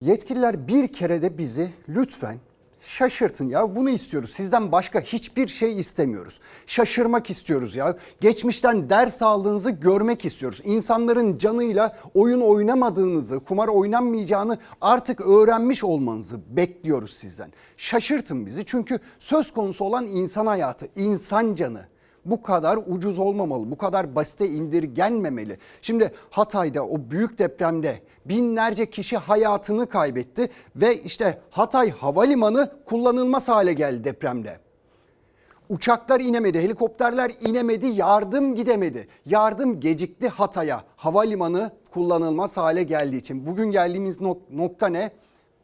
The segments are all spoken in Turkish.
Yetkililer bir kere de bizi lütfen şaşırtın ya bunu istiyoruz. Sizden başka hiçbir şey istemiyoruz. Şaşırmak istiyoruz ya. Geçmişten ders aldığınızı görmek istiyoruz. İnsanların canıyla oyun oynamadığınızı, kumar oynanmayacağını artık öğrenmiş olmanızı bekliyoruz sizden. Şaşırtın bizi çünkü söz konusu olan insan hayatı, insan canı bu kadar ucuz olmamalı, bu kadar basite indirgenmemeli. Şimdi Hatay'da o büyük depremde binlerce kişi hayatını kaybetti ve işte Hatay Havalimanı kullanılmaz hale geldi depremde. Uçaklar inemedi, helikopterler inemedi, yardım gidemedi. Yardım gecikti Hatay'a. Havalimanı kullanılmaz hale geldiği için. Bugün geldiğimiz nok- nokta ne?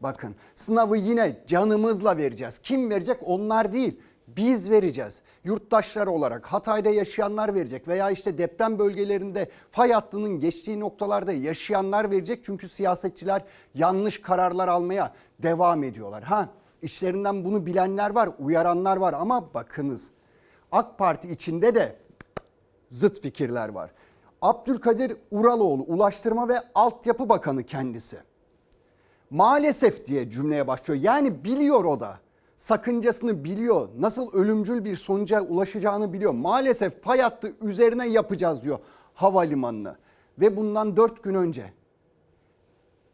Bakın sınavı yine canımızla vereceğiz. Kim verecek? Onlar değil. Biz vereceğiz. Yurttaşlar olarak Hatay'da yaşayanlar verecek veya işte deprem bölgelerinde fay hattının geçtiği noktalarda yaşayanlar verecek. Çünkü siyasetçiler yanlış kararlar almaya devam ediyorlar. Ha İşlerinden bunu bilenler var, uyaranlar var ama bakınız AK Parti içinde de zıt fikirler var. Abdülkadir Uraloğlu Ulaştırma ve Altyapı Bakanı kendisi. Maalesef diye cümleye başlıyor. Yani biliyor o da. Sakıncasını biliyor. Nasıl ölümcül bir sonuca ulaşacağını biliyor. Maalesef pay hattı üzerine yapacağız diyor havalimanını. Ve bundan 4 gün önce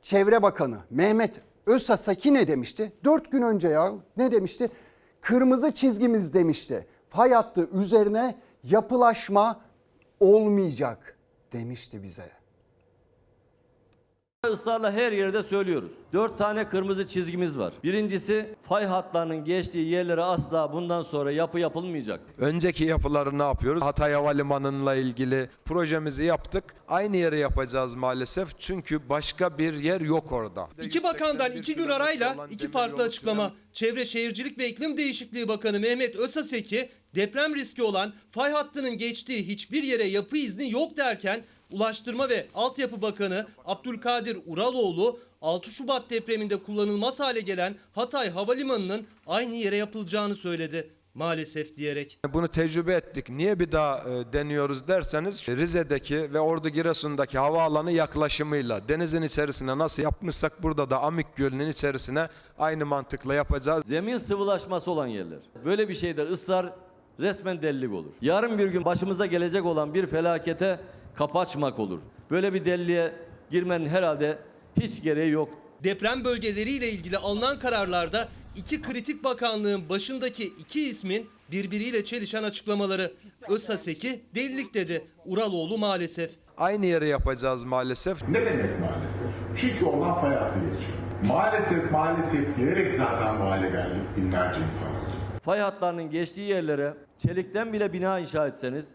Çevre Bakanı Mehmet Özsasaki ne demişti? Dört gün önce ya ne demişti? Kırmızı çizgimiz demişti. Fay hattı üzerine yapılaşma olmayacak demişti bize. Israrla her yerde söylüyoruz. Dört tane kırmızı çizgimiz var. Birincisi fay hatlarının geçtiği yerlere asla bundan sonra yapı yapılmayacak. Önceki yapıları ne yapıyoruz? Hatay Havalimanı'nla ilgili projemizi yaptık. Aynı yere yapacağız maalesef. Çünkü başka bir yer yok orada. İki bakandan iki gün arayla iki farklı açıklama. Çevre Şehircilik ve İklim Değişikliği Bakanı Mehmet Özaseki deprem riski olan fay hattının geçtiği hiçbir yere yapı izni yok derken Ulaştırma ve Altyapı Bakanı Abdülkadir Uraloğlu 6 Şubat depreminde kullanılmaz hale gelen Hatay Havalimanı'nın aynı yere yapılacağını söyledi. Maalesef diyerek. Bunu tecrübe ettik. Niye bir daha e, deniyoruz derseniz Rize'deki ve Ordu Giresun'daki havaalanı yaklaşımıyla denizin içerisine nasıl yapmışsak burada da Amik Gölü'nün içerisine aynı mantıkla yapacağız. Zemin sıvılaşması olan yerler. Böyle bir şeyde ısrar resmen delilik olur. Yarın bir gün başımıza gelecek olan bir felakete kapı açmak olur. Böyle bir deliliğe girmenin herhalde hiç gereği yok. Deprem bölgeleriyle ilgili alınan kararlarda iki kritik bakanlığın başındaki iki ismin birbiriyle çelişen açıklamaları. Özsaseki delilik dedi. Uraloğlu maalesef. Aynı yere yapacağız maalesef. Ne demek maalesef? Çünkü ondan fay hattı geçiyor. Maalesef maalesef diyerek zaten bu hale geldik binlerce insan oldu. Fay hatlarının geçtiği yerlere çelikten bile bina inşa etseniz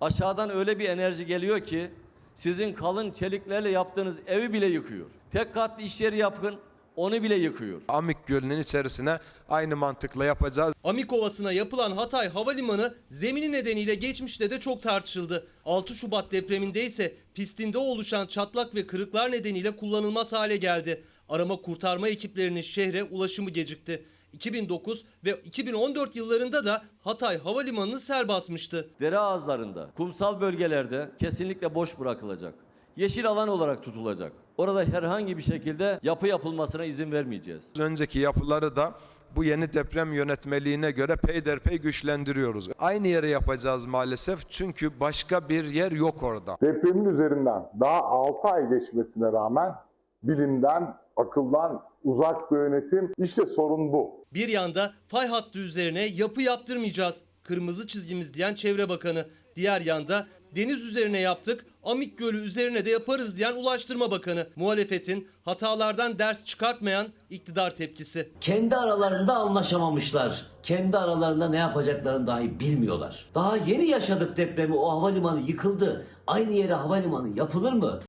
aşağıdan öyle bir enerji geliyor ki sizin kalın çeliklerle yaptığınız evi bile yıkıyor. Tek katlı iş yeri yapın onu bile yıkıyor. Amik Gölü'nün içerisine aynı mantıkla yapacağız. Amik Ovası'na yapılan Hatay Havalimanı zemini nedeniyle geçmişte de çok tartışıldı. 6 Şubat depreminde ise pistinde oluşan çatlak ve kırıklar nedeniyle kullanılmaz hale geldi. Arama kurtarma ekiplerinin şehre ulaşımı gecikti. 2009 ve 2014 yıllarında da Hatay Havalimanı'nı sel basmıştı. Dere ağızlarında, kumsal bölgelerde kesinlikle boş bırakılacak. Yeşil alan olarak tutulacak. Orada herhangi bir şekilde yapı yapılmasına izin vermeyeceğiz. Önceki yapıları da bu yeni deprem yönetmeliğine göre peyderpey güçlendiriyoruz. Aynı yere yapacağız maalesef çünkü başka bir yer yok orada. Depremin üzerinden daha 6 ay geçmesine rağmen bilimden, akıldan uzak bir yönetim işte sorun bu. Bir yanda fay hattı üzerine yapı yaptırmayacağız. Kırmızı çizgimiz diyen Çevre Bakanı. Diğer yanda deniz üzerine yaptık, Amik Gölü üzerine de yaparız diyen Ulaştırma Bakanı. Muhalefetin hatalardan ders çıkartmayan iktidar tepkisi. kendi aralarında anlaşamamışlar. Kendi aralarında ne yapacaklarını dahi bilmiyorlar. Daha yeni yaşadık depremi. O havalimanı yıkıldı. Aynı yere havalimanı yapılır mı?